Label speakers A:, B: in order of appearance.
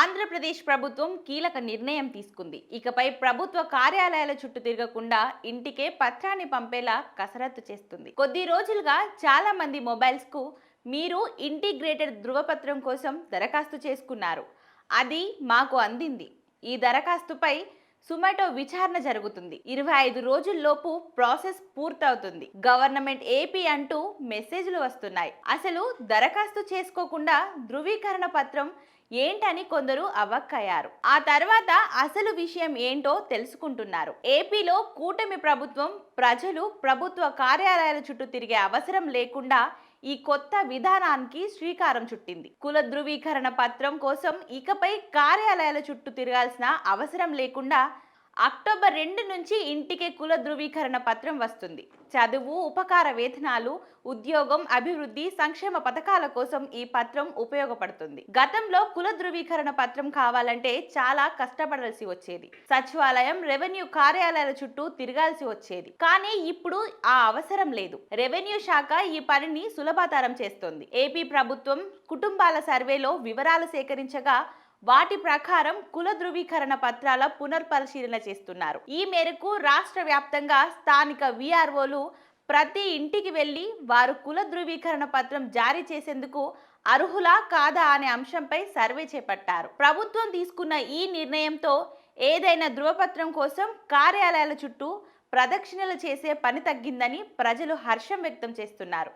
A: ఆంధ్రప్రదేశ్ ప్రభుత్వం కీలక నిర్ణయం తీసుకుంది. ఇకపై ప్రభుత్వ కార్యాలయాల చుట్టూ తిరగకుండా ఇంటికే పత్రాన్ని పంపేలా కసరత్తు చేస్తుంది. కొద్ది రోజులుగా చాలా మంది మొబైల్స్కు మీరు ఇంటిగ్రేటెడ్ ధృవపత్రం కోసం దరఖాస్తు చేసుకున్నారు. అది మాకు అందింది. ఈ దరఖాస్తుపై సుమాటో విచారణ జరుగుతుంది. ఇరవై ఐదు రోజుల్లోపు ప్రాసెస్ పూర్తవుతుంది. గవర్నమెంట్ ఏపీ అంటూ మెసేజ్లు వస్తున్నాయి. అసలు దరఖాస్తు చేసుకోకుండా ధృవీకరణ పత్రం ఏంటని కొందరు అవక్కయ్యారు. ఆ తర్వాత అసలు విషయం ఏంటో తెలుసుకుంటున్నారు. ఏపీలో కూటమి ప్రభుత్వం ప్రజలు ప్రభుత్వ కార్యాలయాల చుట్టూ తిరిగే అవసరం లేకుండా ఈ కొత్త విధానానికి శ్రీకారం చుట్టింది. కుల ధృవీకరణ పత్రం కోసం ఇకపై కార్యాలయాల చుట్టూ తిరగాల్సిన అవసరం లేకుండా అక్టోబర్ రెండు నుంచి ఇంటికే కుల ధృవీకరణ పత్రం వస్తుంది. చదువు ఉపకార వేతనాలు ఉద్యోగం అభివృద్ధి సంక్షేమ పథకాల కోసం ఈ పత్రం ఉపయోగపడుతుంది. గతంలో కుల ధృవీకరణ పత్రం కావాలంటే చాలా కష్టపడాల్సి వచ్చేది. సచివాలయం రెవెన్యూ కార్యాలయాల చుట్టూ తిరగాల్సి వచ్చేది. కానీ ఇప్పుడు ఆ అవసరం లేదు. రెవెన్యూ శాఖ ఈ పనిని సులభతరం చేస్తోంది. ఏపీ ప్రభుత్వం కుటుంబాల సర్వేలో వివరాలు సేకరించగా వాటి ప్రకారం కుల ధృవీకరణ పత్రాల పునర్పరిశీలన చేస్తున్నారు. ఈ మేరకు రాష్ట్ర వ్యాప్తంగా స్థానిక విఆర్ఓలు ప్రతి ఇంటికి వెళ్ళి వారు కుల ధృవీకరణ పత్రం జారీ చేసేందుకు అర్హులా కాదా అనే అంశంపై సర్వే చేపట్టారు. ప్రభుత్వం తీసుకున్న ఈ నిర్ణయంతో ఏదైనా ధృవపత్రం కోసం కార్యాలయాల చుట్టూ ప్రదక్షిణలు చేసే పని తగ్గిందని ప్రజలు హర్షం వ్యక్తం చేస్తున్నారు.